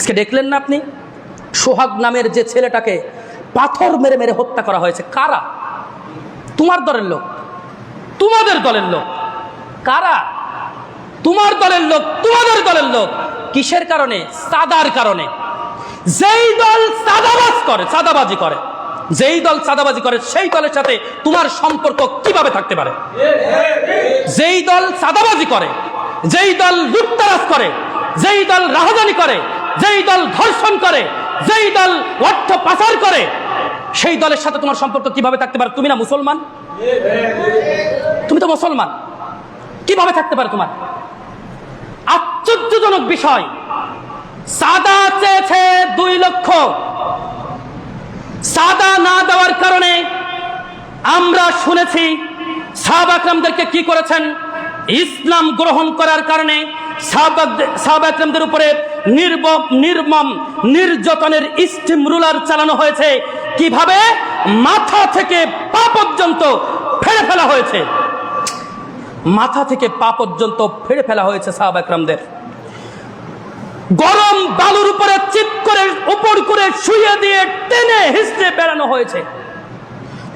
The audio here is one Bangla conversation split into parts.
আজকে দেখলেন না আপনি? সোহাগ নামের যে ছেলেটাকে পাথর মেরে মেরে হত্যা করা হয়েছে, কারা? তোমার দলের লোক। তোমাদের দলের লোক। কারা? তোমার দলের লোক, তোমাদের দলের লোক। কিসের কারণে? সাদার কারণে। যেই দল সাদাবাজ করে, সাদাবাজি করে, যেই দল সাদাবাজি করে, সেই দলের সাথে তোমার সম্পর্ক কীভাবে থাকতে পারে? যেই দল সাদাবাজি করে, যেই দল লুটতারাজ করে, যেই দল রাহাজানি করে যেই দল ধর্ষণ করে, যেই দল অর্থ পাচার করে, সেই দলের সাথে তোমার সম্পর্ক কীভাবে থাকতে পারে? তুমি না মুসলমান? তুমি তো মুসলমান। কীভাবে থাকতে পারে তোমার? আশ্চর্যজনক বিষয়। সাদা চেয়েছে দুই লক্ষ। সাদা না দেওয়ার কারণে আমরা শুনেছি সাহাব আকরামদেরকে কি করেছেন? ইসলাম গ্রহণ করার কারণে সাহাব আকরামদের উপরে নির্মম নির্মম, নির্যাতনের স্টিম রুলার চালানো হয়েছে। কীভাবে? মাথা থেকে পা পর্যন্ত ফেড়ে ফেলা হয়েছে। মাথা থেকে পা পর্যন্ত ফেড়ে ফেলা হয়েছে সাহাব একরামদের। গরম বালুর উপরে চিত করে, উপর করে শুয়ে দিয়ে টেনে হিসড়ে বেড়ানো হয়েছে।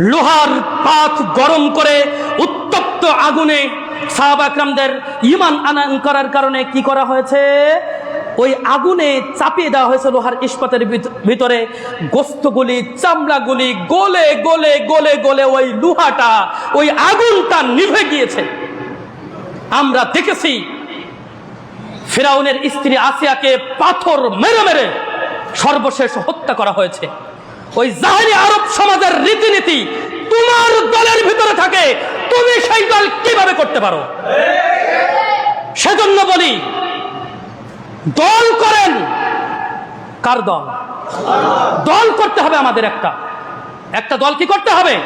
লোহার পাত গরম করে উত্তপ্ত আগুনে সাহাব আকরামদের ইমান আনায়ন করার কারণে কি করা হয়েছে? ওই আগুনে চাপিয়ে দেওয়া হয়েছে লোহার ইস্পাতের ভিত- ভিতরে। গোস্তগুলি, চামড়াগুলি, গলে গলে গলে গলে ওই লোহাটা, ওই আগুনটা নিভে গিয়েছে। আমরা দেখেছি, ফেরাউনের স্ত্রী আসিয়াকে পাথর মেরে মেরে সর্বশেষ হত্যা করা হয়েছে। ওই জাহারি আরব সমাজের রীতিনীতি তোমার দলের ভিতরে থাকে, তুমি সেই দল কীভাবে করতে পারো? সেজন্য বলি দল করেন। কার দল? দল করতে হবে আমাদের একটা। একটা দল কি করতে হবে?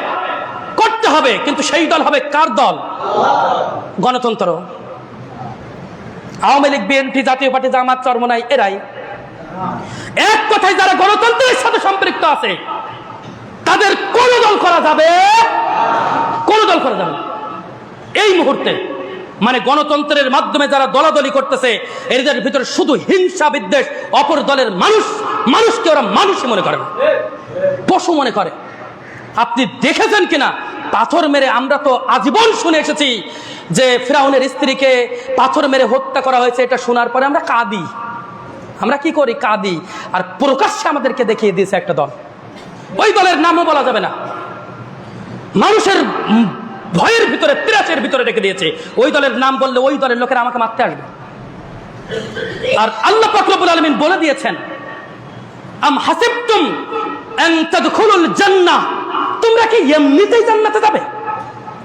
করতে হবে, কিন্তু সেই দল হবে কার দল? গণতন্ত্র। আওয়ামী লীগ, বিএনপি, জাতীয় পার্টি, জামাত, চরমনাই, এরাই। এক কথায় যারা গণতন্ত্রের সাথে সম্পৃক্ত আছে, তাদের কোন দল করা যাবে? কোন দল করা যাবে এই মুহূর্তে মানে গণতন্ত্রের মাধ্যমে যারা দলাদলি করতেছে, এদের ভিতরে শুধু হিংসা বিদ্বেষ, অপর দলের মানুষ, মানুষকে ওরা মানুষই মনে করে না। পশু মনে করে। আপনি দেখেছেন কিনা? পাথর মেরে আমরা তো আজীবন শুনে এসেছি যে ফেরাউনের স্ত্রীকে পাথর মেরে হত্যা করা হয়েছে, এটা শোনার পরে আমরা কাঁদি। আমরা কি করি? কাঁদি। আর প্রকাশ্যে আমাদেরকে দেখিয়ে দিয়েছে একটা দল। ওই দলের নামও বলা যাবে না। মানুষের ভয়ের ভিতরে তিরাসের ভিতরে রেখে দিয়েছে। ওই দলের নাম বললে ওই দলের লোকেরা আমাকে মারতে আসবে। আর আল্লাহ ফাকরুল আলমিন বলে দিয়েছেন, আম হাসিবতুম জান্নাহ। তোমরা কি এমনিতেই জান্নাতে যাবে?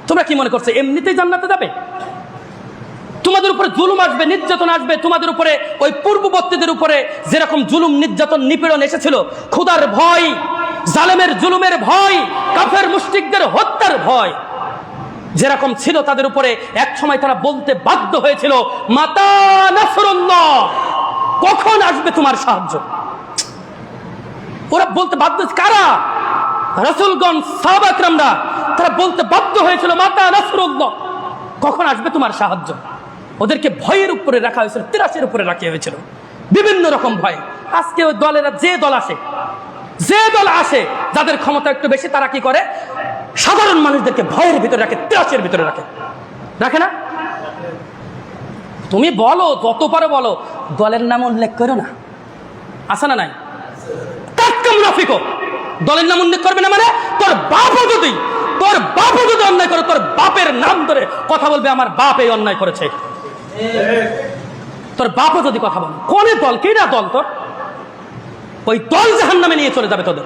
তোমরা কি মনে করছ, এমনিতেই জান্নাতে যাবে? তোমাদের উপরে জুলুম আসবে, নির্যাতন আসবে, তোমাদের উপরে, ওই পূর্ববর্তীদের উপরে যেরকম জুলুম, নির্যাতন, নিপীড়ন এসেছিল, ক্ষুধার ভয়, জালেমের জুলুমের ভয়, কাফের মুশরিকদের হত্যার ভয়। যেরকম ছিল তাদের উপরে এক সময় তারা বলতে বাধ্য হয়েছিল, মাতা কখন আসবে তোমার সাহায্য? ওরা বলতে বাধ্য কারা? রসুলগঞ্জ সাহাবাকরামরা তারা বলতে বাধ্য হয়েছিল, মাতা নাসরুল্লাহ কখন আসবে তোমার সাহায্য? ওদেরকে ভয়ের উপরে রাখা হয়েছিল তিরাসের উপরে রাখা হয়েছিল। বিভিন্ন রকম ভয়। আজকে ওই দলেরা যে দল আসে, যে দল আসে, যাদের ক্ষমতা একটু বেশি, তারা কি করে? সাধারণ মানুষদেরকে ভয়ের ভিতরে রাখে, তিরাসের ভিতরে রাখে। রাখে না? তুমি বলো, যত পারো বলো, দলের নাম উল্লেখ করো না। আসে না নাই? টাটকা মুনাফিকও দলের নাম উল্লেখ করবে না মানে? তোর বাপও যদি তোর বাপও যদি অন্যায় করে, তোর বাপের নাম ধরে কথা বলবে আমার বাপ এই অন্যায় করেছে। তোর বাপও যদি কথা বলে, কোন দল? কে না দল তোর? ওই দল জাহান নামে নিয়ে চলে যাবে তোদের।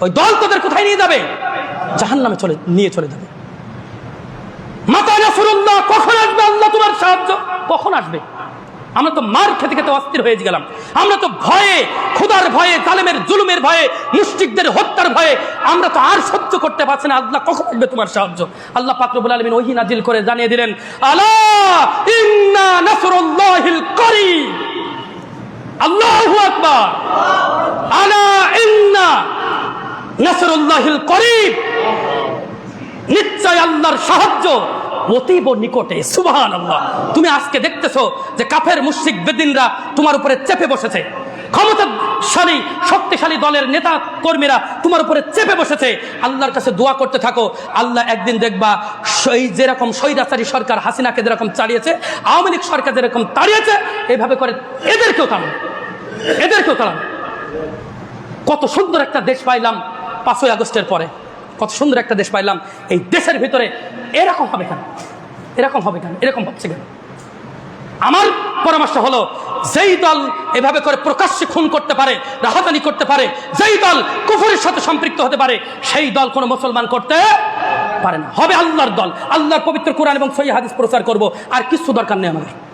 ওই দল তোদের কোথায় নিয়ে যাবে? জাহান নামে চলে, নিয়ে চলে যাবে। মাতা নাসরুল্লাহ, কখন আসবে আল্লাহ তোমার সাহায্য? কখন আসবে? আমরা তো মার খেতে খেতে অস্থির হয়ে গেলাম। আমরা তো ভয়ে, ক্ষুধার ভয়ে, জালেমের জুলুমের ভয়ে মুষ্টিকদের হত্যার ভয়ে, আমরা তো আর সহ্য করতে পারছি না। আল্লাহ কখন আসবে তোমার সাহায্য? আল্লাহ পাকরবুল আলমিন ওহি নাজিল করে জানিয়ে দিলেন আল্লাহ আকবার। আলা ইন্না নাসরুল্লাহিল করিম নিশ্চয় আল্লাহর সাহায্য অতীব নিকটে সুবহান আল্লাহ তুমি আজকে দেখতেছো যে কাফের, মুশরিক, বেদিনরা তোমার উপরে চেপে বসেছে। ক্ষমতাশালী, শক্তিশালী দলের নেতা, কর্মীরা তোমার উপরে চেপে বসেছে। আল্লাহর কাছে দোয়া করতে থাকো। আল্লাহ একদিন দেখবা সেই যেরকম স্বৈরাচারী সরকার হাসিনাকে যেরকম তাড়িয়েছে আওয়ামী লীগ সরকার যেরকম তাড়িয়েছে এইভাবে করে এদেরকেও তাড়ানো এদেরকেও তাড়ানো কত সুন্দর একটা দেশ পাইলাম পাঁচই আগস্টের পরে। কত সুন্দর একটা দেশ পাইলাম, এই দেশের ভিতরে এরকম হবে কেন? এরকম হবে কেন? এরকম হচ্ছে কেন? আমার পরামর্শ হলো, যেই দল এভাবে করে প্রকাশ্যে খুন করতে পারে, রাহাতানি করতে পারে, যেই দল কুফরের সাথে সম্পৃক্ত হতে পারে, সেই দল কোনো মুসলমান করতে পারে না। হবে আল্লাহর দল। আল্লাহর পবিত্র কোরআন এবং সহি হাদিস প্রচার করব, আর কিছু দরকার নেই আমাদের।